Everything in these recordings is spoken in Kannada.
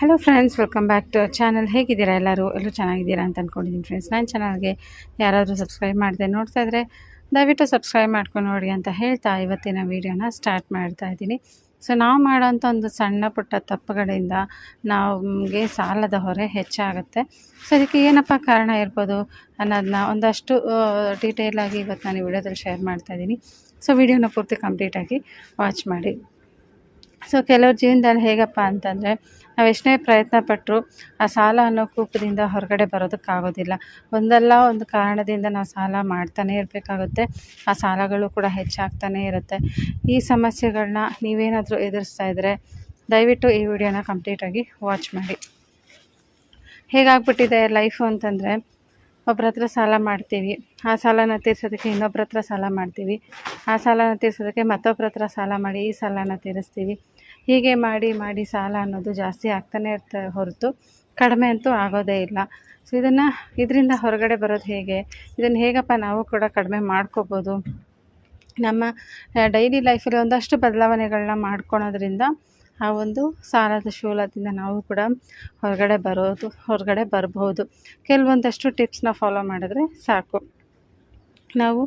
Hello friends welcome back to channel ಹೇಗಿದ್ದೀರಾ ಎಲ್ಲರೂ? ಎಲ್ಲರೂ ಚೆನ್ನಾಗಿದ್ದೀರಾ ಅಂತ ಅಂದ್ಕೊಂಡಿದ್ದೀನಿ ಫ್ರೆಂಡ್ಸ್ ನನ್ನ ಚಾನಲ್ಗೆ ಯಾರಾದರೂ ಸಬ್ಸ್ಕ್ರೈಬ್ ಮಾಡಿದೆ ನೋಡ್ತಾ ಇದ್ದರೆ ದಯವಿಟ್ಟು ಸಬ್ಸ್ಕ್ರೈಬ್ ಮಾಡ್ಕೊಂಡು ನೋಡಿ ಅಂತ ಹೇಳ್ತಾ ಇವತ್ತಿನ ವೀಡಿಯೋನ ಸ್ಟಾರ್ಟ್ ಮಾಡ್ತಾ ಇದ್ದೀನಿ. ಸೊ ನಾವು ಮಾಡೋಂಥ ಒಂದು ಸಣ್ಣ ಪುಟ್ಟ ತಪ್ಪುಗಳಿಂದ ನಮಗೆ ಸಾಲದ ಹೊರೆ ಹೆಚ್ಚಾಗುತ್ತೆ. ಸೊ ಅದಕ್ಕೆ ಏನಪ್ಪ ಕಾರಣ ಇರ್ಬೋದು ಅನ್ನೋದನ್ನ ಒಂದಷ್ಟು ಡೀಟೇಲಾಗಿ ಇವತ್ತು ನಾನು ಈ ವಿಡಿಯೋದಲ್ಲಿ ಶೇರ್ ಮಾಡ್ತಾ ಇದ್ದೀನಿ. ಸೊ ವಿಡಿಯೋನ ಪೂರ್ತಿ ಕಂಪ್ಲೀಟಾಗಿ ವಾಚ್ ಮಾಡಿ. ಸೊ ಕೆಲವ್ರ ಜೀವನದಲ್ಲಿ ಹೇಗಪ್ಪ ಅಂತಂದರೆ, ನಾವು ಎಷ್ಟೇ ಪ್ರಯತ್ನ ಪಟ್ಟರು ಆ ಸಾಲ ಅನ್ನೋ ಕೂಪದಿಂದ ಹೊರಗಡೆ ಬರೋದಕ್ಕಾಗೋದಿಲ್ಲ. ಒಂದಲ್ಲ ಒಂದು ಕಾರಣದಿಂದ ನಾವು ಸಾಲ ಮಾಡ್ತಾನೆ ಇರಬೇಕಾಗುತ್ತೆ. ಆ ಸಾಲಗಳು ಕೂಡ ಹೆಚ್ಚಾಗ್ತಾನೇ ಇರುತ್ತೆ. ಈ ಸಮಸ್ಯೆಗಳನ್ನ ನೀವೇನಾದರೂ ಎದುರಿಸ್ತಾ ಇದ್ದರೆ ದಯವಿಟ್ಟು ಈ ವಿಡಿಯೋನ ಕಂಪ್ಲೀಟಾಗಿ ವಾಚ್ ಮಾಡಿ. ಹೇಗಾಗ್ಬಿಟ್ಟಿದೆ ಲೈಫು ಅಂತಂದರೆ, ಒಬ್ರ ಹತ್ರ ಸಾಲ ಮಾಡ್ತೀವಿ, ಆ ಸಾಲನ ತೀರಿಸೋದಕ್ಕೆ ಇನ್ನೊಬ್ರ ಹತ್ರ ಸಾಲ ಮಾಡ್ತೀವಿ, ಆ ಸಾಲನ ತೀರಿಸೋದಕ್ಕೆ ಮತ್ತೊಬ್ರ ಹತ್ರ ಸಾಲ ಮಾಡಿ ಈ ಸಾಲನ ತೀರಿಸ್ತೀವಿ. ಹೀಗೆ ಮಾಡಿ ಮಾಡಿ ಸಾಲ ಅನ್ನೋದು ಜಾಸ್ತಿ ಆಗ್ತಾನೆ ಇರ್ತಾ, ಹೊರತು ಕಡಿಮೆ ಅಂತೂ ಆಗೋದೇ ಇಲ್ಲ. ಸೊ ಇದನ್ನು ಇದರಿಂದ ಹೊರಗಡೆ ಬರೋದು ಹೇಗೆ? ಇದನ್ನು ಹೇಗಪ್ಪ ನಾವು ಕೂಡ ಕಡಿಮೆ ಮಾಡ್ಕೋಬೋದು? ನಮ್ಮ ಡೈಲಿ ಲೈಫಲ್ಲಿ ಒಂದಷ್ಟು ಬದಲಾವಣೆಗಳನ್ನ ಮಾಡ್ಕೊಳೋದ್ರಿಂದ ಆ ಒಂದು ಸಾಲದ ಶೂಲದಿಂದ ನಾವು ಕೂಡ ಹೊರಗಡೆ ಬರೋದು, ಹೊರಗಡೆ ಬರ್ಬೋದು. ಕೆಲವೊಂದಷ್ಟು ಟಿಪ್ಸ್ನ ಫಾಲೋ ಮಾಡಿದ್ರೆ ಸಾಕು. ನಾವು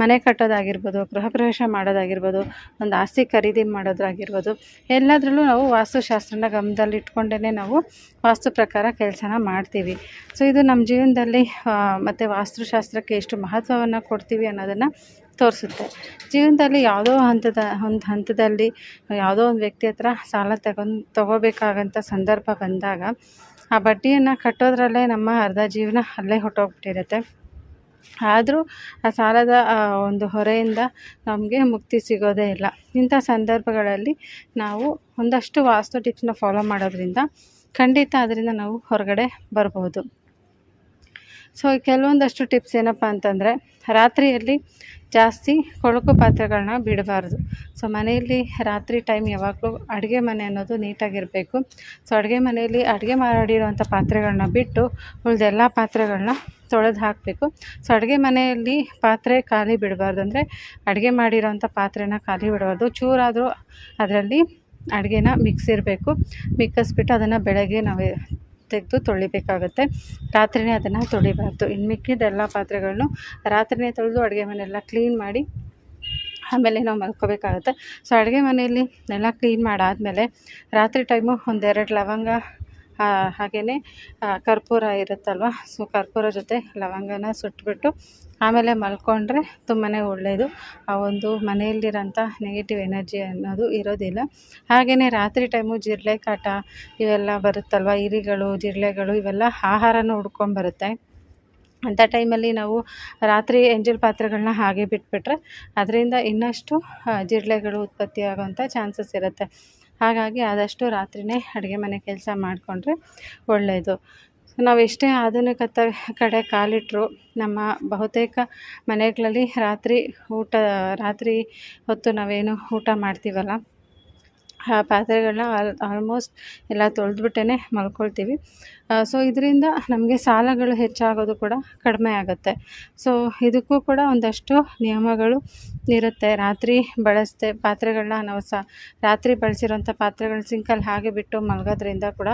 ಮನೆ ಕಟ್ಟೋದಾಗಿರ್ಬೋದು, ಗೃಹ ಪ್ರವೇಶ ಮಾಡೋದಾಗಿರ್ಬೋದು, ಒಂದು ಆಸ್ತಿ ಖರೀದಿ ಮಾಡೋದಾಗಿರ್ಬೋದು, ಎಲ್ಲದರಲ್ಲೂ ನಾವು ವಾಸ್ತುಶಾಸ್ತ್ರನ ಗಮನದಲ್ಲಿ ಇಟ್ಕೊಂಡೇ ನಾವು ವಾಸ್ತು ಪ್ರಕಾರ ಕೆಲಸನ ಮಾಡ್ತೀವಿ. ಸೊ ಇದು ನಮ್ಮ ಜೀವನದಲ್ಲಿ ಮತ್ತು ವಾಸ್ತುಶಾಸ್ತ್ರಕ್ಕೆ ಎಷ್ಟು ಮಹತ್ವವನ್ನು ಕೊಡ್ತೀವಿ ಅನ್ನೋದನ್ನು ತೋರಿಸುತ್ತೆ. ಜೀವನದಲ್ಲಿ ಯಾವುದೋ ಹಂತದ, ಒಂದು ಹಂತದಲ್ಲಿ ಯಾವುದೋ ಒಂದು ವ್ಯಕ್ತಿ ಹತ್ರ ಸಾಲ ತಗೊಂಡು ತೊಗೋಬೇಕಾಗಂಥ ಸಂದರ್ಭ ಬಂದಾಗ, ಆ ಬಡ್ಡಿಯನ್ನು ಕಟ್ಟೋದ್ರಲ್ಲೇ ನಮ್ಮ ಅರ್ಧ ಜೀವನ ಅಲ್ಲೇ ಹೊಟ್ಟೋಗ್ಬಿಟ್ಟಿರುತ್ತೆ ಆದರೂ ಆ ಸಾಲದ ಒಂದು ಹೊರೆಯಿಂದ ನಮಗೆ ಮುಕ್ತಿ ಸಿಗೋದೇ ಇಲ್ಲ. ಇಂಥ ಸಂದರ್ಭಗಳಲ್ಲಿ ನಾವು ಒಂದಷ್ಟು ವಾಸ್ತು ಟಿಪ್ಸ್ನ ಫಾಲೋ ಮಾಡೋದ್ರಿಂದ ಖಂಡಿತ ಅದರಿಂದ ನಾವು ಹೊರಗಡೆ ಬರ್ಬೋದು. ಸೊ ಕೆಲವೊಂದಷ್ಟು ಟಿಪ್ಸ್ ಏನಪ್ಪ ಅಂತಂದರೆ, ರಾತ್ರಿಯಲ್ಲಿ ಜಾಸ್ತಿ ಕೊಳಕು ಪಾತ್ರೆಗಳನ್ನ ಬಿಡಬಾರ್ದು. ಸೊ, ಮನೆಯಲ್ಲಿ ರಾತ್ರಿ ಟೈಮ್ ಯಾವಾಗಲೂ ಅಡುಗೆ ಮನೆ ಅನ್ನೋದು ನೀಟಾಗಿರಬೇಕು. ಸೊ, ಅಡುಗೆ ಮನೆಯಲ್ಲಿ ಅಡುಗೆ ಮಾಡಿರುವಂಥ ಪಾತ್ರೆಗಳನ್ನ ಬಿಟ್ಟು ಉಳಿದೆಲ್ಲ ಪಾತ್ರೆಗಳನ್ನ ತೊಳೆದು ಹಾಕಬೇಕು. ಸೊ ಅಡುಗೆ ಮನೆಯಲ್ಲಿ ಪಾತ್ರೆ ಖಾಲಿ ಬಿಡಬಾರ್ದು ಅಂದರೆ ಅಡುಗೆ ಮಾಡಿರೋಂಥ ಪಾತ್ರೆನ ಖಾಲಿ ಬಿಡಬಾರ್ದು. ಚೂರಾದರೂ ಅದರಲ್ಲಿ ಅಡುಗೆನ ಮಿಕ್ಸ್ ಇರಬೇಕು. ಮಿಕ್ಕಿಸ್ಬಿಟ್ಟು ಅದನ್ನು ಬೆಳಗ್ಗೆ ನಾವು ತೆಗೆದು ತೊಳಿಬೇಕಾಗುತ್ತೆ. ರಾತ್ರಿಯೇ ಅದನ್ನು ತೊಳಿಬಾರ್ದು. ಇನ್ನು ಮಿಕ್ಕಿದ್ದೆಲ್ಲ ಪಾತ್ರೆಗಳನ್ನು ರಾತ್ರಿಯೇ ತೊಳೆದು ಅಡುಗೆ ಮನೆಯೆಲ್ಲ ಕ್ಲೀನ್ ಮಾಡಿ ಆಮೇಲೆ ನಾವು ಮಲ್ಕೋಬೇಕಾಗುತ್ತೆ. ಸೊ ಅಡುಗೆ ಮನೆಯಲ್ಲಿ ಎಲ್ಲ ಕ್ಲೀನ್ ಮಾಡಾದಮೇಲೆ ರಾತ್ರಿ ಟೈಮು ಒಂದೆರಡು ಲವಂಗ ಹಾಗೆಯೇ ಕರ್ಪೂರ ಇರುತ್ತಲ್ವ? ಸೊ ಕರ್ಪೂರ ಜೊತೆ ಲವಂಗನ ಸುಟ್ಬಿಟ್ಟು ಆಮೇಲೆ ಮಲ್ಕೊಂಡ್ರೆ ತುಂಬಾ ಒಳ್ಳೆಯದು ಆ ಒಂದು ಮನೆಯಲ್ಲಿರೋಂಥ ನೆಗೆಟಿವ್ ಎನರ್ಜಿ ಅನ್ನೋದು ಇರೋದಿಲ್ಲ. ಹಾಗೆಯೇ ರಾತ್ರಿ ಟೈಮು ಜಿರಳೆ ಕಾಟ ಇವೆಲ್ಲ ಬರುತ್ತಲ್ವ? ಇರಿಗಳು ಜಿರಳೆಗಳು ಇವೆಲ್ಲ ಆಹಾರನ ಹುಡ್ಕೊಂಬರುತ್ತೆ ಅಂಥ ಟೈಮಲ್ಲಿ ನಾವು ರಾತ್ರಿ ಎಂಜಲ್ ಪಾತ್ರೆಗಳನ್ನ ಹಾಗೆ ಬಿಟ್ಬಿಟ್ರೆ, ಅದರಿಂದ ಇನ್ನಷ್ಟು ಜಿರಳೆಗಳು ಉತ್ಪತ್ತಿ ಆಗೋವಂಥ ಚಾನ್ಸಸ್ ಇರುತ್ತೆ. ಹಾಗಾಗಿ ಆದಷ್ಟು ರಾತ್ರಿಯೇ ಅಡುಗೆ ಮನೆ ಕೆಲಸ ಮಾಡಿಕೊಂಡ್ರೆ ಒಳ್ಳೆಯದು. ನಾವು ಎಷ್ಟೇ ಆಧುನಿಕತೆ ಕಡೆ ಕಾಲಿಟ್ಟರು ನಮ್ಮ ಬಹುತೇಕ ಮನೆಗಳಲ್ಲಿ ರಾತ್ರಿ ಊಟ, ರಾತ್ರಿ ಹೊತ್ತು ನಾವೇನು ಊಟ ಮಾಡ್ತೀವಲ್ಲ ಪಾತ್ರೆಗಳನ್ನ ಆಲ್ ಆಲ್ಮೋಸ್ಟ್ ಎಲ್ಲ ತೊಳೆದ್ಬಿಟ್ಟೇ ಮಲ್ಕೊಳ್ತೀವಿ. ಸೊ ಇದರಿಂದ ನಮಗೆ ಸಾಲಗಳು ಹೆಚ್ಚಾಗೋದು ಕೂಡ ಕಡಿಮೆ ಆಗುತ್ತೆ. ಸೊ ಇದಕ್ಕೂ ಕೂಡ ಒಂದಷ್ಟು ನಿಯಮಗಳು ಇರುತ್ತೆ. ರಾತ್ರಿ ಬಳಸದೆ ಪಾತ್ರೆಗಳನ್ನ ನಾವು ಸಹ ರಾತ್ರಿ ಬಳಸಿರೋಂಥ ಪಾತ್ರೆಗಳನ್ನ ಸಿಂಕಲ್ಲಿ ಹಾಗೆ ಬಿಟ್ಟು ಮಲಗೋದ್ರಿಂದ ಕೂಡ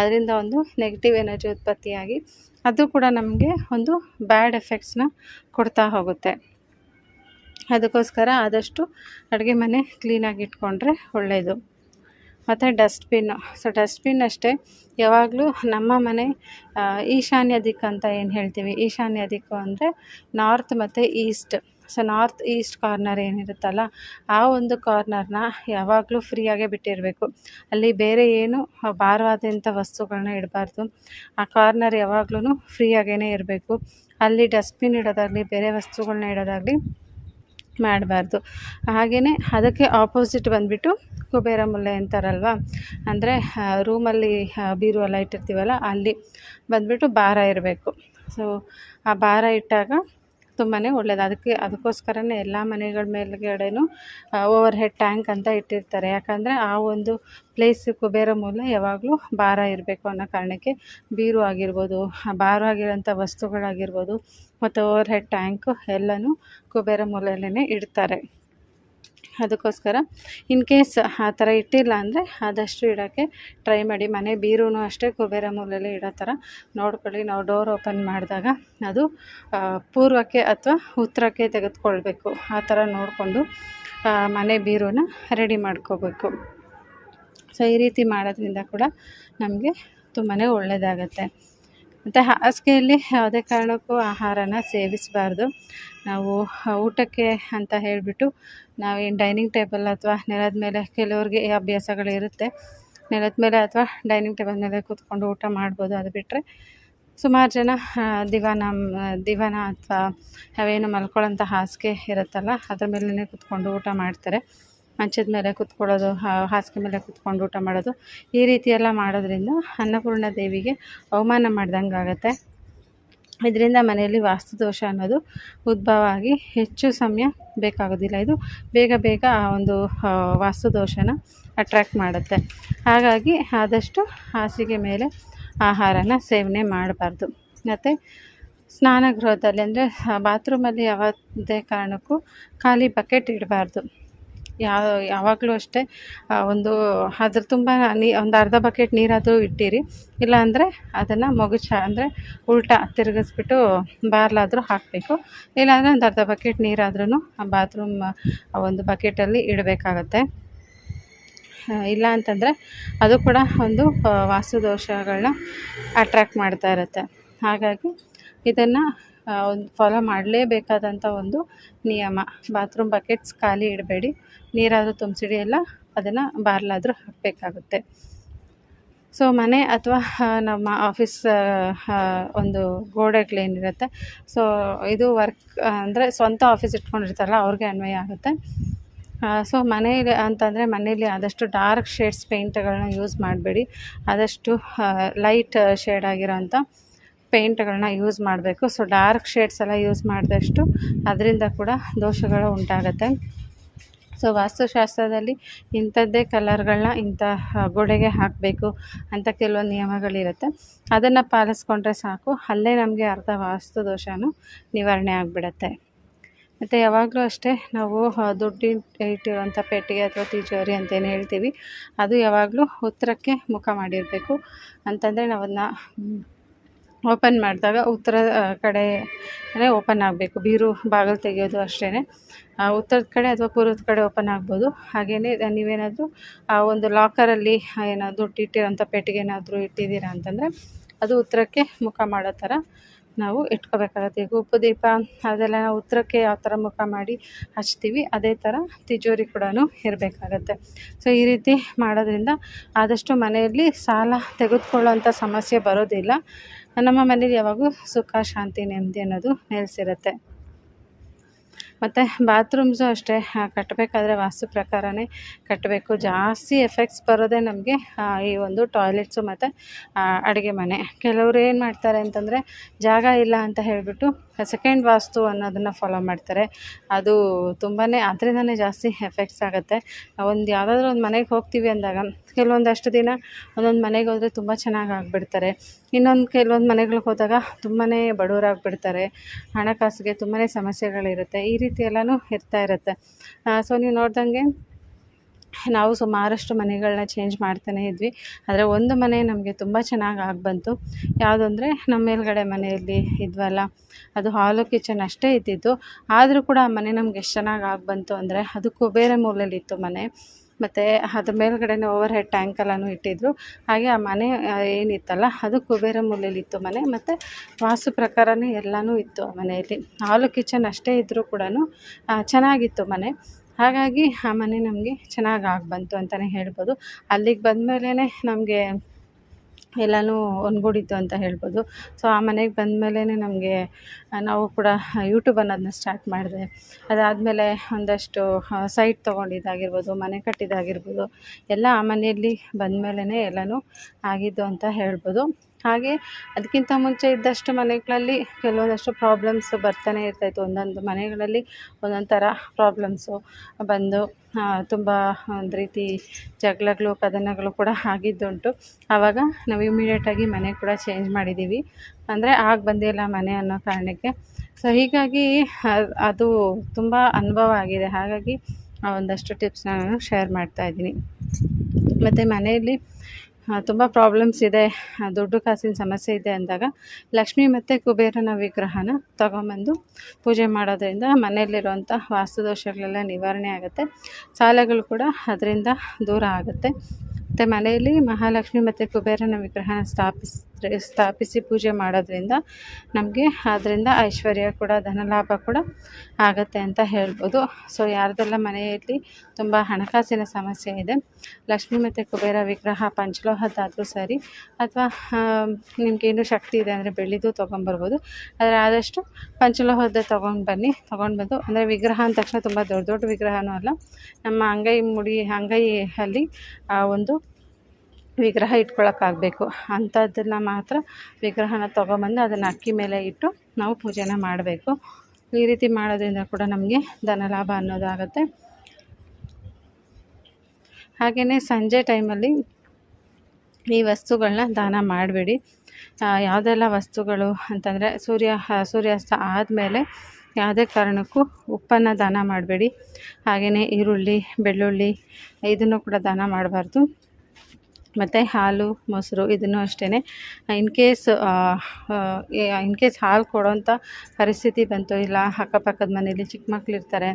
ಅದರಿಂದ ಒಂದು ನೆಗೆಟಿವ್ ಎನರ್ಜಿ ಉತ್ಪತ್ತಿಯಾಗಿ ಅದು ಕೂಡ ನಮಗೆ ಒಂದು ಬ್ಯಾಡ್ ಎಫೆಕ್ಟ್ಸ್ನ ಕೊಡ್ತಾ ಹೋಗುತ್ತೆ. ಅದಕ್ಕೋಸ್ಕರ ಆದಷ್ಟು ಅಡುಗೆ ಮನೆ ಕ್ಲೀನಾಗಿ ಇಟ್ಕೊಂಡ್ರೆ ಒಳ್ಳೆಯದು ಮತ್ತು ಡಸ್ಟ್ಬಿನ್ನು ಸೊ ಡಸ್ಟ್ಬಿನ್ ಅಷ್ಟೇ. ಯಾವಾಗಲೂ ನಮ್ಮ ಮನೆ ಈಶಾನ್ಯ ದಿಕ್ಕು ಅಂತ ಏನು ಹೇಳ್ತೀವಿ? ಈಶಾನ್ಯ ದಿಕ್ಕು ಅಂದರೆ ನಾರ್ತ್ ಮತ್ತು east so north east corner ಏನಿರುತ್ತಲ್ಲ, ಆ ಒಂದು ಕಾರ್ನರ್ನ ಯಾವಾಗಲೂ ಫ್ರೀಯಾಗೇ ಬಿಟ್ಟಿರಬೇಕು. ಅಲ್ಲಿ ಬೇರೆ ಏನು ಭಾರವಾದಂಥ ವಸ್ತುಗಳನ್ನ ಇಡಬಾರ್ದು. ಆ ಕಾರ್ನರ್ ಯಾವಾಗ್ಲೂ ಫ್ರೀಯಾಗೇ ಇರಬೇಕು. ಅಲ್ಲಿ ಡಸ್ಟ್ಬಿನ್ ಇಡೋದಾಗಲಿ, ಬೇರೆ ವಸ್ತುಗಳನ್ನ ಇಡೋದಾಗಲಿ ಮಾಡಬಾರ್ದು. ಹಾಗೆಯೇ ಅದಕ್ಕೆ ಆಪೋಸಿಟ್ ಬಂದುಬಿಟ್ಟು ಕುಬೇರ ಮೂಲೆ ಅಂತಾರಲ್ವ? ಅಂದರೆ ರೂಮಲ್ಲಿ ಬೀರು ಎಲ್ಲ ಇಟ್ಟಿರ್ತೀವಲ್ಲ ಅಲ್ಲಿ ಬಂದುಬಿಟ್ಟು ಭಾರ ಇರಬೇಕು. ಸೊ ಆ ಭಾರ ಇಟ್ಟಾಗ ತುಂಬಾ ಒಳ್ಳೆಯದು ಅದಕ್ಕೆ ಅದಕ್ಕೋಸ್ಕರನೇ ಎಲ್ಲ ಮನೆಗಳ ಮೇಲುಗಡೆನೂ ಓವರ್ ಹೆಡ್ ಟ್ಯಾಂಕ್ ಅಂತ ಇಟ್ಟಿರ್ತಾರೆ. ಯಾಕಂದರೆ ಆ ಒಂದು ಪ್ಲೇಸ್ ಕುಬೇರ ಮೂಲ ಯಾವಾಗಲೂ ಭಾರ ಇರಬೇಕು ಅನ್ನೋ ಕಾರಣಕ್ಕೆ ಬೀರು ಆಗಿರ್ಬೋದು ಭಾರವಾಗಿರೋಂಥ ವಸ್ತುಗಳಾಗಿರ್ಬೋದು, ಮತ್ತು ಓವರ್ ಹೆಡ್ ಟ್ಯಾಂಕು ಎಲ್ಲನೂ ಕುಬೇರ ಮೂಲೆಯಲ್ಲೇ ಇಡ್ತಾರೆ. ಅದಕ್ಕೋಸ್ಕರ ಇನ್ ಕೇಸ್ ಆ ಥರ ಇಟ್ಟಿಲ್ಲ ಅಂದರೆ ಆದಷ್ಟು ಇಡೋಕ್ಕೆ ಟ್ರೈ ಮಾಡಿ. ಮನೆ ಬೀರೂ ಅಷ್ಟೇ, ಕುಬೇರ ಮೂಲೆಯಲ್ಲಿ ಇಡೋ ಥರ ನೋಡ್ಕೊಳ್ಳಿ. ನಾವು ಡೋರ್ ಓಪನ್ ಮಾಡಿದಾಗ ಅದು ಪೂರ್ವಕ್ಕೆ ಅಥವಾ ಉತ್ತರಕ್ಕೆ ತೆಗೆದುಕೊಳ್ಬೇಕು. ಆ ಥರ ನೋಡಿಕೊಂಡು ಮನೆ ಬೀರೂನ ರೆಡಿ ಮಾಡ್ಕೋಬೇಕು. ಸೊ, ಈ ರೀತಿ ಮಾಡೋದ್ರಿಂದ ಕೂಡ ನಮಗೆ ತುಂಬಾ ಒಳ್ಳೆಯದಾಗತ್ತೆ ಮತ್ತು ಹಾಸಿಗೆಯಲ್ಲಿ ಯಾವುದೇ ಕಾರಣಕ್ಕೂ ಆಹಾರನ ಸೇವಿಸಬಾರ್ದು. ನಾವು ಊಟಕ್ಕೆ ಅಂತ ಹೇಳಿಬಿಟ್ಟು ನಾವೇನು ಡೈನಿಂಗ್ ಟೇಬಲ್ ಅಥವಾ ನೆಲದ ಮೇಲೆ ಕೆಲವ್ರಿಗೆ ಅಭ್ಯಾಸಗಳಿರುತ್ತೆ ನೆಲದ ಮೇಲೆ ಅಥವಾ ಡೈನಿಂಗ್ ಟೇಬಲ್ ಮೇಲೆ ಕೂತ್ಕೊಂಡು ಊಟ ಮಾಡ್ಬೋದು ಅದು ಬಿಟ್ಟರೆ ಸುಮಾರು ಜನ ದಿವಾನ ದಿವಾನ ಅಥವಾ ನಾವೇನು ಮಲ್ಕೊಳ್ಳೋಂಥ ಹಾಸಿಗೆ ಇರುತ್ತಲ್ಲ, ಅದ್ರ ಮೇಲೇ ಕೂತ್ಕೊಂಡು ಊಟ ಮಾಡ್ತಾರೆ. ಮಂಚದ ಮೇಲೆ ಕುತ್ಕೊಳ್ಳೋದು ಹಾಸಿಗೆ ಮೇಲೆ ಕುತ್ಕೊಂಡು ಊಟ ಮಾಡೋದು, ಈ ರೀತಿಯೆಲ್ಲ ಮಾಡೋದ್ರಿಂದ ಅನ್ನಪೂರ್ಣ ದೇವಿಗೆ ಅವಮಾನ ಮಾಡ್ದಂಗೆ ಆಗುತ್ತೆ. ಇದರಿಂದ ಮನೆಯಲ್ಲಿ ವಾಸ್ತುದೋಷ ಅನ್ನೋದು ಉದ್ಭವ ಆಗಿ ಹೆಚ್ಚು ಸಮಯ ಬೇಕಾಗೋದಿಲ್ಲ. ಇದು ಬೇಗ ಬೇಗ ಆ ಒಂದು ವಾಸ್ತುದೋಷನ ಅಟ್ರ್ಯಾಕ್ಟ್ ಮಾಡುತ್ತೆ. ಹಾಗಾಗಿ ಆದಷ್ಟು ಹಾಸಿಗೆ ಮೇಲೆ ಆಹಾರನ ಸೇವನೆ ಮಾಡಬಾರ್ದು. ಮತ್ತು ಸ್ನಾನಗೃಹದಲ್ಲಿ ಅಂದರೆ ಬಾತ್ರೂಮಲ್ಲಿ ಯಾವುದೇ ಕಾರಣಕ್ಕೂ ಖಾಲಿ ಬಕೆಟ್ ಇಡಬಾರ್ದು. ಯಾವ ಯಾವಾಗಲೂ ಅಷ್ಟೇ ಒಂದು ಅದ್ರ ತುಂಬ ನೀ, ಒಂದು ಅರ್ಧ ಬಕೆಟ್ ನೀರಾದರೂ ಇಟ್ಟಿರಿ. ಇಲ್ಲಾಂದರೆ ಅದನ್ನು ಮಗುಚ, ಅಂದರೆ ಉಲ್ಟಾ ತಿರುಗಿಸ್ಬಿಟ್ಟು ಬಾರ್ಲಾದರೂ ಹಾಕಬೇಕು. ಇಲ್ಲಾಂದರೆ ಒಂದು ಅರ್ಧ ಬಕೆಟ್ ನೀರಾದ್ರೂ ಆ ಬಾತ್ರೂಮ್ ಒಂದು ಬಕೆಟಲ್ಲಿ ಇಡಬೇಕಾಗತ್ತೆ. ಇಲ್ಲ ಅಂತಂದರೆ ಅದು ಕೂಡ ಒಂದು ವಾಸುದೋಷಗಳನ್ನ ಅಟ್ರ್ಯಾಕ್ಟ್ ಮಾಡ್ತಾ ಇರುತ್ತೆ. ಹಾಗಾಗಿ ಇದನ್ನು ಒಂದು ಫಾಲೋ ಮಾಡಲೇಬೇಕಾದಂಥ ಒಂದು ನಿಯಮ. ಬಾತ್ರೂಮ್ ಬಕೆಟ್ಸ್ ಖಾಲಿ ಇಡಬೇಡಿ. ನೀರಾದರೂ ತುಂಬಿಸಿಡಿ ಎಲ್ಲ ಅದನ್ನು ಬಾರ್ಲಾದರೂ ಹಾಕಬೇಕಾಗುತ್ತೆ. ಸೊ ಮನೆ ಅಥವಾ ನಮ್ಮ ಆಫೀಸ್ ಒಂದು ಗೋಡೆ ಗೋಡೆಗಳೇನಿರುತ್ತೆ ಸೊ ಇದು ವರ್ಕ್ ಅಂದರೆ ಸ್ವಂತ ಆಫೀಸ್ ಇಟ್ಕೊಂಡಿರ್ತಾರಲ್ಲ, ಅವ್ರಿಗೆ ಅನ್ವಯ ಆಗುತ್ತೆ. ಸೊ ಮನೇಲಿ ಅಂತಂದರೆ ಮನೇಲಿ ಆದಷ್ಟು ಡಾರ್ಕ್ ಶೇಡ್ಸ್ ಪೇಂಟ್ಗಳನ್ನ ಯೂಸ್ ಮಾಡಬೇಡಿ. ಆದಷ್ಟು ಲೈಟ್ ಶೇಡ್ ಆಗಿರೋಂಥ ಪೇಂಟ್ಗಳನ್ನ ಯೂಸ್ ಮಾಡಬೇಕು. ಸೊ ಡಾರ್ಕ್ ಶೇಡ್ಸ್ ಎಲ್ಲ ಯೂಸ್ ಮಾಡಿದಷ್ಟು ಅದರಿಂದ ಕೂಡ ದೋಷಗಳು ಉಂಟಾಗುತ್ತೆ. ಸೊ ವಾಸ್ತುಶಾಸ್ತ್ರದಲ್ಲಿ ಇಂಥದ್ದೇ ಕಲರ್ಗಳನ್ನ ಇಂಥ ಗೋಡೆಗೆ ಹಾಕಬೇಕು ಅಂತ ಕೆಲವೊಂದು ನಿಯಮಗಳಿರುತ್ತೆ. ಅದನ್ನು ಪಾಲಿಸ್ಕೊಂಡ್ರೆ ಸಾಕು. ಅಲ್ಲೇ ನಮಗೆ ಅರ್ಧ ವಾಸ್ತು ದೋಷನೂ ನಿವಾರಣೆ ಆಗಿಬಿಡತ್ತೆ. ಮತ್ತು ಯಾವಾಗಲೂ ಅಷ್ಟೇ ನಾವು ದುಡ್ಡಿನ ದುಡ್ಡು ಇಟ್ಟಿರುವಂಥ ಪೆಟ್ಟಿಗೆ ಅಥವಾ ತಿಜೋರಿ ಅಂತೇನು ಹೇಳ್ತೀವಿ, ಅದು ಯಾವಾಗಲೂ ಉತ್ತರಕ್ಕೆ ಮುಖ ಮಾಡಿರಬೇಕು. ಅಂತಂದರೆ ನಾವು ಅದನ್ನ ಓಪನ್ ಮಾಡಿದಾಗ ಉತ್ತರ ಕಡೆ ಓಪನ್ ಆಗಬೇಕು. ಬೀರು ಬಾಗಿಲು ತೆಗೆಯೋದು ಅಷ್ಟೇ ಉತ್ತರದ ಕಡೆ ಅಥವಾ ಪೂರ್ವದ ಕಡೆ ಓಪನ್ ಆಗ್ಬೋದು. ಹಾಗೆಯೇ ನೀವೇನಾದರೂ, ಆ, ಒಂದು ಲಾಕರಲ್ಲಿ ಏನಾದರೂ ಇಟ್ಟಿರೋಂಥ ಪೆಟ್ಟಿಗೆ ಏನಾದರೂ ಇಟ್ಟಿದ್ದೀರಾ ಅಂತಂದರೆ, ಅದು ಉತ್ತರಕ್ಕೆ ಮುಖ ಮಾಡೋ ಥರ ನಾವು ಇಟ್ಕೋಬೇಕಾಗತ್ತೆ. ಈಗ ಉಪ್ಪು ದೀಪ, ಅದೆಲ್ಲ ನಾವು ಉತ್ತರಕ್ಕೆ ಯಾವ ಥರ ಮುಖ ಮಾಡಿ ಹಚ್ತೀವಿ, ಅದೇ ಥರ ತಿಜೋರಿ ಕೂಡ ಇರಬೇಕಾಗತ್ತೆ. ಸೊ, ಈ ರೀತಿ ಮಾಡೋದ್ರಿಂದ ಆದಷ್ಟು ಮನೆಯಲ್ಲಿ ಸಾಲ ತೆಗೆದುಕೊಳ್ಳೋಂಥ ಸಮಸ್ಯೆ ಬರೋದಿಲ್ಲ. ನಮ್ಮ ಮನೇಲಿ ಯಾವಾಗೂ ಸುಖ ಶಾಂತಿ ನೆಮ್ಮದಿ ಅನ್ನೋದು ನೆಲೆಸಿರುತ್ತೆ ಮತ್ತು ಬಾತ್ರೂಮ್ಸು ಅಷ್ಟೇ. ಕಟ್ಟಬೇಕಾದ್ರೆ ವಾಸ್ತು ಪ್ರಕಾರನೇ ಕಟ್ಟಬೇಕು ಜಾಸ್ತಿ ಎಫೆಕ್ಟ್ಸ್ ಬರೋದೇ ನಮಗೆ ಈ ಒಂದು ಟಾಯ್ಲೆಟ್ಸು ಮತ್ತು ಅಡುಗೆ ಮನೆ. ಕೆಲವರು ಏನು ಮಾಡ್ತಾರೆ ಅಂತಂದರೆ, ಜಾಗ ಇಲ್ಲ ಅಂತ ಹೇಳಿಬಿಟ್ಟು ಸೆಕೆಂಡ್ ವಾಸ್ತು ಅನ್ನೋದನ್ನು ಫಾಲೋ ಮಾಡ್ತಾರೆ. ಅದು ತುಂಬಾ ಅದರಿಂದನೇ ಜಾಸ್ತಿ ಎಫೆಕ್ಟ್ಸ್ ಆಗುತ್ತೆ. ಒಂದು ಯಾವುದಾದ್ರೂ ಒಂದು ಮನೆಗೆ ಹೋಗ್ತೀವಿ ಅಂದಾಗ, ಕೆಲವೊಂದಷ್ಟು ದಿನ ಒಂದೊಂದು ಮನೆಗೆ ಹೋದರೆ ತುಂಬ ಚೆನ್ನಾಗಿ ಆಗಿಬಿಡ್ತಾರೆ. ಇನ್ನೊಂದು ಕೆಲವೊಂದು ಮನೆಗಳಿಗೆ ಹೋದಾಗ ತುಂಬಾ ಬಡವರಾಗ್ಬಿಡ್ತಾರೆ ಹಣಕಾಸಿಗೆ ತುಂಬಾ ಸಮಸ್ಯೆಗಳಿರುತ್ತೆ. ಈ ರೀತಿ ಎಲ್ಲನೂ ಇರ್ತಾ ಇರುತ್ತೆ. ಸೊ ನೀವು ನೋಡ್ದಂಗೆ ನಾವು ಸುಮಾರಷ್ಟು ಮನೆಗಳನ್ನ ಚೇಂಜ್ ಮಾಡ್ತಾನೇ ಇದ್ವಿ. ಆದರೆ ಒಂದು ಮನೆ ನಮಗೆ ತುಂಬ ಚೆನ್ನಾಗಿ ಆಗಿ ಬಂತು. ಯಾವುದು ಅಂದರೆ ನಮ್ಮ ಮೇಲ್ಗಡೆ ಮನೆಯಲ್ಲಿ ಇದ್ವಲ್ಲ, ಅದು ಹಾಲು ಕಿಚನ್ ಅಷ್ಟೇ ಇದ್ದಿದ್ದು. ಆದರೂ ಕೂಡ ಆ ಮನೆ ನಮ್ಗೆ ಎಷ್ಟು ಚೆನ್ನಾಗಿ ಆಗಿ ಬಂತು ಅಂದರೆ, ಅದು ಕುಬೇರ ಮೂಲೆಯಲ್ಲಿತ್ತು ಮನೆ. ಮತ್ತು ಅದ್ರ ಮೇಲ್ಗಡೆನೇ ಓವರ್ ಹೆಡ್ ಟ್ಯಾಂಕ್ ಇಟ್ಟಿದ್ದರು ಹಾಗೆ ಆ ಮನೆ ಏನಿತ್ತಲ್ಲ, ಅದು ಕುಬೇರ ಮೂಲೆಯಲ್ಲಿತ್ತು ಮನೆ, ಮತ್ತು ವಾಸ್ತು ಪ್ರಕಾರನೇ ಎಲ್ಲನೂ ಇತ್ತು ಆ ಮನೆಯಲ್ಲಿ. ಹಾಲು ಕಿಚನ್ ಅಷ್ಟೇ ಇದ್ದರೂ ಕೂಡ ಚೆನ್ನಾಗಿತ್ತು ಮನೆ. ಹಾಗಾಗಿ ಆ ಮನೆ ನಮಗೆ ಚೆನ್ನಾಗಿ ಆಗಿ ಬಂತು ಅಂತಲೇ ಹೇಳ್ಬೋದು. ಅಲ್ಲಿಗೆ ಬಂದಮೇಲೇ ನಮಗೆ ಎಲ್ಲನೂ ಒಂದ್ಗೂಡಿತ್ತು ಅಂತ ಹೇಳ್ಬೋದು. ಸೊ ಆ ಮನೆಗೆ ಬಂದಮೇಲೇ ನಮಗೆ ನಾವು ಕೂಡ ಯೂಟ್ಯೂಬ್ ಅನ್ನೋದನ್ನ ಸ್ಟಾರ್ಟ್ ಮಾಡಿದೆ. ಅದಾದಮೇಲೆ ಒಂದಷ್ಟು ಸೈಟ್ ತೊಗೊಂಡಿದ್ದಾಗಿರ್ಬೋದು, ಮನೆ ಕಟ್ಟಿದ್ದಾಗಿರ್ಬೋದು, ಎಲ್ಲ ಆ ಮನೆಯಲ್ಲಿ ಬಂದಮೇಲೇ ಎಲ್ಲನೂ ಆಗಿದ್ದು ಅಂತ ಹೇಳ್ಬೋದು. ಹಾಗೆ ಅದಕ್ಕಿಂತ ಮುಂಚೆ ಇದ್ದಷ್ಟು ಮನೆಗಳಲ್ಲಿ ಕೆಲವೊಂದಷ್ಟು ಪ್ರಾಬ್ಲಮ್ಸ್ ಬರ್ತಾನೆ ಇರ್ತಾಯಿತ್ತು. ಒಂದೊಂದು ಮನೆಗಳಲ್ಲಿ ಒಂದೊಂದು ಥರ ಪ್ರಾಬ್ಲಮ್ಸು ಬಂದು ತುಂಬ ಒಂದು ರೀತಿ ಜಗಳಗಳು, ಕದನಗಳು ಕೂಡ ಆಗಿದ್ದುಂಟು. ಆವಾಗ ನಾವು ಇಮಿಡಿಯೇಟಾಗಿ ಮನೆ ಕೂಡ ಚೇಂಜ್ ಮಾಡಿದ್ದೀವಿ ಅಂದರೆ ಆಗ ಬಂದಿಲ್ಲ ಮನೆ ಅನ್ನೋ ಕಾರಣಕ್ಕೆ. ಸೊ ಹೀಗಾಗಿ ಅದು ತುಂಬ ಅನುಭವ ಆಗಿದೆ. ಹಾಗಾಗಿ ಒಂದಷ್ಟು ಟಿಪ್ಸ್ನ ನಾನು ಶೇರ್ ಮಾಡ್ತಾ ಇದ್ದೀನಿ. ಮತ್ತು ಮನೆಯಲ್ಲಿ ತುಂಬ ಪ್ರಾಬ್ಲಮ್ಸ್ ಇದೆ. ದುಡ್ಡು ಕಾಸಿನ ಸಮಸ್ಯೆ ಇದೆ ಅಂದಾಗ ಲಕ್ಷ್ಮಿ ಮತ್ತು ಕುಬೇರನ ವಿಗ್ರಹನ ತಗೊಂಬಂದು ಪೂಜೆ ಮಾಡೋದರಿಂದ ಮನೆಯಲ್ಲಿರುವಂಥ ವಾಸ್ತುದೋಷಗಳೆಲ್ಲ ನಿವಾರಣೆ ಆಗುತ್ತೆ. ಸಾಲಗಳು ಕೂಡ ಅದರಿಂದ ದೂರ ಆಗುತ್ತೆ. ಮತ್ತು ಮನೆಯಲ್ಲಿ ಮಹಾಲಕ್ಷ್ಮಿ ಮತ್ತು ಕುಬೇರನ ವಿಗ್ರಹನ ಸ್ಥಾಪಿಸ್ ಸ್ಥಾಪಿಸಿ ಪೂಜೆ ಮಾಡೋದ್ರಿಂದ ನಮಗೆ ಅದರಿಂದ ಐಶ್ವರ್ಯ ಕೂಡ, ಧನಲಾಭ ಕೂಡ ಆಗುತ್ತೆ ಅಂತ ಹೇಳ್ಬೋದು. ಸೊ ಯಾರ್ದೆಲ್ಲ ಮನೆಯಲ್ಲಿ ತುಂಬ ಹಣಕಾಸಿನ ಸಮಸ್ಯೆ ಇದೆ, ಲಕ್ಷ್ಮಿ ಮತ್ತು ಕುಬೇರ ವಿಗ್ರಹ, ಪಂಚಲೋಹದ್ದಾದರೂ ಸರಿ, ಅಥವಾ ನಿಮಗೇನು ಶಕ್ತಿ ಇದೆ ಅಂದರೆ ಬೆಳ್ಳಿದು ತೊಗೊಂಬರ್ಬೋದು ಆದರೆ ಆದಷ್ಟು ಪಂಚಲೋಹದ ತೊಗೊಂಡು ಬನ್ನಿ, ತೊಗೊಂಡು ಬಂದು, ಅಂದರೆ ವಿಗ್ರಹ ಅಂದ ತಕ್ಷಣ ತುಂಬ ದೊಡ್ಡ ದೊಡ್ಡ ವಿಗ್ರಹನೂ ಅಲ್ಲ, ನಮ್ಮ ಅಂಗೈ ಮುಡಿ, ಅಂಗೈಯಲ್ಲಿ ಆ ಒಂದು ವಿಗ್ರಹ ಇಟ್ಕೊಳ್ಳೋಕ್ಕಾಗಬೇಕು ಅಂಥದ್ದನ್ನು ಮಾತ್ರ ವಿಗ್ರಹನ ತೊಗೊಂಬಂದು ಅದನ್ನು ಅಕ್ಕಿ ಮೇಲೆ ಇಟ್ಟು ನಾವು ಪೂಜೆನ ಮಾಡಬೇಕು. ಈ ರೀತಿ ಮಾಡೋದ್ರಿಂದ ಕೂಡ ನಮಗೆ ಧನಲಾಭ ಅನ್ನೋದಾಗುತ್ತೆ. ಹಾಗೆಯೇ ಸಂಜೆ ಟೈಮಲ್ಲಿ ಈ ವಸ್ತುಗಳನ್ನ ದಾನ ಮಾಡಬೇಡಿ. ಯಾವುದೆಲ್ಲ ವಸ್ತುಗಳು ಅಂತಂದರೆ ಸೂರ್ಯ, ಸೂರ್ಯಾಸ್ತ ಆದಮೇಲೆ ಯಾವುದೇ ಕಾರಣಕ್ಕೂ ಉಪ್ಪನ್ನು ದಾನ ಮಾಡಬೇಡಿ. ಹಾಗೆಯೇ ಈರುಳ್ಳಿ, ಬೆಳ್ಳುಳ್ಳಿ, ಇದನ್ನು ಕೂಡ ದಾನ ಮಾಡಬಾರ್ದು. ಮತ್ತು ಹಾಲು, ಮೊಸರು ಇದನ್ನು ಅಷ್ಟೇ ಇನ್ ಕೇಸ್ ಇನ್ ಕೇಸ್ ಹಾಲು ಕೊಡೋಂಥ ಪರಿಸ್ಥಿತಿ ಬಂತು, ಇಲ್ಲ ಅಕ್ಕಪಕ್ಕದ ಮನೇಲಿ ಚಿಕ್ಕ ಮಕ್ಳು ಇರ್ತಾರೆ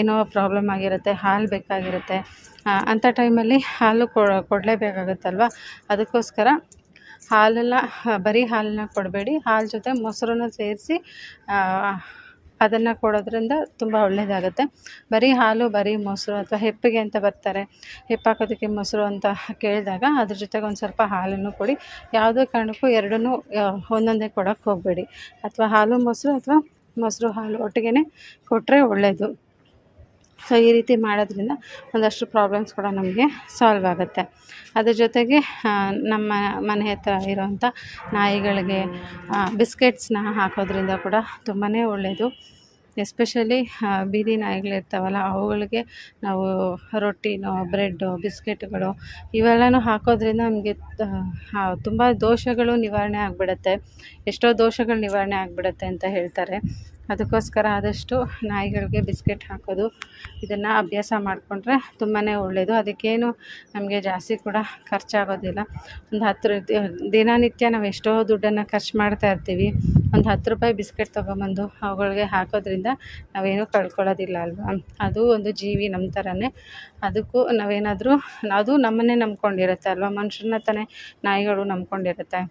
ಏನೋ ಪ್ರಾಬ್ಲಮ್ ಆಗಿರುತ್ತೆ, ಹಾಲು ಬೇಕಾಗಿರುತ್ತೆ ಅಂಥ ಟೈಮಲ್ಲಿ ಹಾಲು ಕೊಡಲೇಬೇಕಾಗುತ್ತಲ್ವ? ಅದಕ್ಕೋಸ್ಕರ ಹಾಲನ್ನು ಬರೀ ಹಾಲನ್ನ ಕೊಡಬೇಡಿ, ಹಾಲು ಜೊತೆ ಮೊಸರನ್ನು ಸೇರಿಸಿ ಅದನ್ನು ಕೊಡೋದ್ರಿಂದ ತುಂಬ ಒಳ್ಳೆಯದಾಗುತ್ತೆ ಬರೀ ಹಾಲು, ಬರೀ ಮೊಸರು ಅಥವಾ ಹೆಪ್ಪಿಗೆ ಅಂತ ಬರ್ತಾರೆ. ಹೆಪ್ಪಾಕೋದಕ್ಕೆ ಮೊಸರು ಅಂತ ಕೇಳಿದಾಗ ಅದ್ರ ಜೊತೆಗೆ ಒಂದು ಸ್ವಲ್ಪ ಹಾಲನ್ನು ಕೊಡಿ. ಯಾವುದೇ ಕಾರಣಕ್ಕೂ ಎರಡನ್ನೂ ಒಂದೊಂದೇ ಕೊಡೋಕ್ಕೆ ಹೋಗಬೇಡಿ. ಅಥವಾ ಹಾಲು, ಮೊಸರು ಅಥವಾ ಮೊಸರು, ಹಾಲು ಒಟ್ಟಿಗೆ ಕೊಟ್ಟರೆ ಒಳ್ಳೆಯದು ಸೊ ಈ ರೀತಿ ಮಾಡೋದ್ರಿಂದ ಒಂದಷ್ಟು ಪ್ರಾಬ್ಲಮ್ಸ್ ಕೂಡ ನಮಗೆ ಸಾಲ್ವ್ ಆಗುತ್ತೆ. ಅದ್ರ ಜೊತೆಗೆ ನಮ್ಮ ಮನೆ ಹತ್ರ ಇರೋವಂಥ ನಾಯಿಗಳಿಗೆ ಬಿಸ್ಕೆಟ್ಸ್ನ ಹಾಕೋದ್ರಿಂದ ಕೂಡ ತುಂಬಾ ಒಳ್ಳೆಯದು ಎಸ್ಪೆಷಲಿ ಬೀದಿ ನಾಯಿಗಳಿರ್ತಾವಲ್ಲ, ಅವುಗಳಿಗೆ ನಾವು ರೊಟ್ಟಿನೋ ಬ್ರೆಡ್ಡು ಬಿಸ್ಕೆಟ್ಗಳು ಇವೆಲ್ಲನೂ ಹಾಕೋದ್ರಿಂದ ನಮಗೆ ತುಂಬ ದೋಷಗಳು ನಿವಾರಣೆ ಆಗಿಬಿಡತ್ತೆ. ಎಷ್ಟೋ ದೋಷಗಳು ನಿವಾರಣೆ ಆಗಿಬಿಡತ್ತೆ ಅಂತ ಹೇಳ್ತಾರೆ. ಅದಕ್ಕೋಸ್ಕರ ಆದಷ್ಟು ನಾಯಿಗಳಿಗೆ ಬಿಸ್ಕೆಟ್ ಹಾಕೋದು, ಇದನ್ನು ಅಭ್ಯಾಸ ಮಾಡಿಕೊಂಡ್ರೆ ತುಂಬಾ ಒಳ್ಳೆಯದು ಅದಕ್ಕೇನು ನಮಗೆ ಜಾಸ್ತಿ ಕೂಡ ಖರ್ಚಾಗೋದಿಲ್ಲ. ಒಂದು ಹತ್ತು ದಿನನಿತ್ಯ ನಾವು ಎಷ್ಟೋ ದುಡ್ಡನ್ನು ಖರ್ಚು ಮಾಡ್ತಾ ಇರ್ತೀವಿ. ಒಂದು ಹತ್ತು ರೂಪಾಯಿ ಬಿಸ್ಕೆಟ್ ತೊಗೊಂಬಂದು ಅವುಗಳಿಗೆ ಹಾಕೋದ್ರಿಂದ ನಾವೇನೂ ಕಳ್ಕೊಳ್ಳೋದಿಲ್ಲ ಅಲ್ವಾ? ಅದು ಒಂದು ಜೀವಿ ನಮ್ಮ ಥರನೇ ಅದಕ್ಕೂ ನಾವೇನಾದರೂ, ಅದು ನಮ್ಮನ್ನೇ ನಂಬ್ಕೊಂಡಿರುತ್ತೆ ಅಲ್ವಾ? ಮನುಷ್ಯರನ್ನ ತಾನೇ ನಾಯಿಗಳು ನಂಬ್ಕೊಂಡಿರುತ್ತೆ.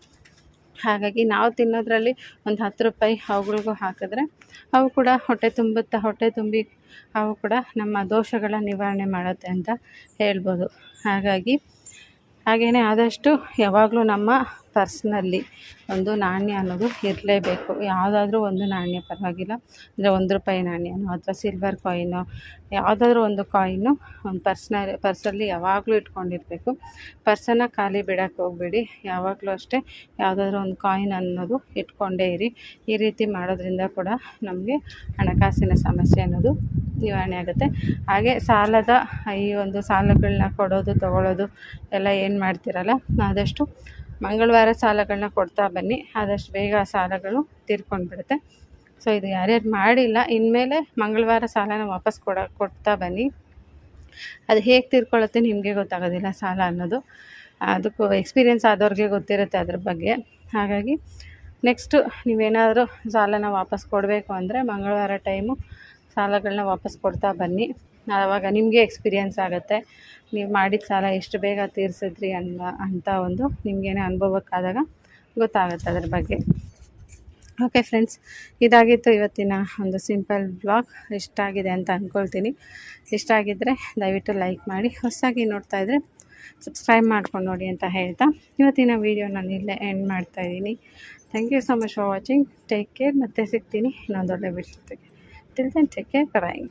ಹಾಗಾಗಿ ನಾವು ತಿನ್ನೋದರಲ್ಲಿ ಒಂದು ಹತ್ತು ರೂಪಾಯಿ ಅವುಗಳಿಗೂ ಹಾಕಿದ್ರೆ ಅವು ಕೂಡ ಹೊಟ್ಟೆ ತುಂಬುತ್ತಾ ಹೊಟ್ಟೆ ತುಂಬಿ ಅವು ಕೂಡ ನಮ್ಮ ದೋಷಗಳ ನಿವಾರಣೆ ಮಾಡುತ್ತೆ ಅಂತ ಹೇಳ್ಬೋದು. ಹಾಗಾಗಿ ಹಾಗೆಯೇ ಆದಷ್ಟು ಯಾವಾಗಲೂ ನಮ್ಮ ಪರ್ಸ್ನಲ್ಲಿ ಒಂದು ನಾಣ್ಯ ಅನ್ನೋದು ಇರಲೇಬೇಕು. ಯಾವುದಾದ್ರೂ ಒಂದು ನಾಣ್ಯ ಪರವಾಗಿಲ್ಲ. ಅಂದರೆ ಒಂದು ರೂಪಾಯಿ ನಾಣ್ಯನೋ ಅಥವಾ ಸಿಲ್ವರ್ ಕಾಯಿನೋ ಯಾವುದಾದ್ರೂ ಒಂದು ಕಾಯಿನು ಒಂದು ಪರ್ಸ್ನ ಪರ್ಸಲ್ಲಿ ಯಾವಾಗಲೂ ಇಟ್ಕೊಂಡಿರಬೇಕು. ಪರ್ಸನ್ನು ಖಾಲಿ ಬಿಡೋಕ್ಕೆ ಹೋಗಬೇಡಿ. ಯಾವಾಗಲೂ ಅಷ್ಟೇ ಯಾವುದಾದ್ರೂ ಒಂದು ಕಾಯಿನ್ ಅನ್ನೋದು ಇಟ್ಕೊಂಡೇ ಇರಿ. ಈ ರೀತಿ ಮಾಡೋದ್ರಿಂದ ಕೂಡ ನಮಗೆ ಹಣಕಾಸಿನ ಸಮಸ್ಯೆ ಅನ್ನೋದು ನಿವಾರಣೆ ಆಗುತ್ತೆ. ಹಾಗೆ ಸಾಲದ ಈ ಒಂದು ಸಾಲಗಳನ್ನ ಕೊಡೋದು ತಗೊಳ್ಳೋದು ಎಲ್ಲ ಏನು ಮಾಡ್ತಿರಲ್ಲ, ಆದಷ್ಟು ಮಂಗಳವಾರ ಸಾಲಗಳನ್ನ ಕೊಡ್ತಾ ಬನ್ನಿ. ಆದಷ್ಟು ಬೇಗ ಸಾಲಗಳು ತೀರ್ಕೊಂಡು ಬಿಡುತ್ತೆ. ಸೊ ಇದು ಯಾರ್ಯಾರು ಮಾಡಿಲ್ಲ, ಇನ್ಮೇಲೆ ಮಂಗಳವಾರ ಸಾಲನ ವಾಪಸ್ ಕೊಡ, ಕೊಡ್ತಾ ಬನ್ನಿ. ಅದು ಹೇಗೆ ತೀರ್ಕೊಳ್ಳುತ್ತೆ ನಿಮಗೆ ಗೊತ್ತಾಗೋದಿಲ್ಲ ಸಾಲ ಅನ್ನೋದು. ಅದಕ್ಕೂ ಎಕ್ಸ್ಪೀರಿಯೆನ್ಸ್ ಆದವ್ರಿಗೆ ಗೊತ್ತಿರುತ್ತೆ ಅದ್ರ ಬಗ್ಗೆ. ಹಾಗಾಗಿ ನೆಕ್ಸ್ಟು ನೀವೇನಾದರೂ ಸಾಲನ ವಾಪಸ್ ಕೊಡಬೇಕು ಅಂದರೆ ಮಂಗಳವಾರ ಟೈಮು ಸಾಲಗಳನ್ನ ವಾಪಸ್ ಕೊಡ್ತಾ ಬನ್ನಿ. ಆವಾಗ ನಿಮಗೆ ಎಕ್ಸ್ಪೀರಿಯೆನ್ಸ್ ಆಗುತ್ತೆ. ನೀವು ಮಾಡಿದ ಸಾಲ ಎಷ್ಟು ಬೇಗ ತೀರಿಸಿದ್ರಿ ಅನ್ನ ಅಂತ ಒಂದು ನಿಮಗೇನೆ ಅನುಭವಕ್ಕಾದಾಗ ಗೊತ್ತಾಗುತ್ತೆ ಅದ್ರ ಬಗ್ಗೆ. ಓಕೆ ಫ್ರೆಂಡ್ಸ್ ಇದಾಗಿತ್ತು ಇವತ್ತಿನ ಒಂದು ಸಿಂಪಲ್ ಬ್ಲಾಗ್ ಇಷ್ಟ ಆಗಿದೆ ಅಂತ ಅಂದ್ಕೊಳ್ತೀನಿ ಇಷ್ಟ ಆಗಿದ್ದರೆ ದಯವಿಟ್ಟು ಲೈಕ್ ಮಾಡಿ, ಹೊಸದಾಗಿ ಇದ್ದರೆ ಸಬ್ಸ್ಕ್ರೈಬ್ ಮಾಡ್ಕೊಂಡು ನೋಡಿ ಅಂತ ಹೇಳ್ತಾ ಇವತ್ತಿನ ವೀಡಿಯೋ ನಾನು ಇಲ್ಲೇ ಎಂಡ್ ಮಾಡ್ತಾಯಿದ್ದೀನಿ thank you so much for watching take care ಮತ್ತೆ ಸಿಗ್ತೀನಿ ಇನ್ನೊಂದು ಒಳ್ಳೆ video till then take care bye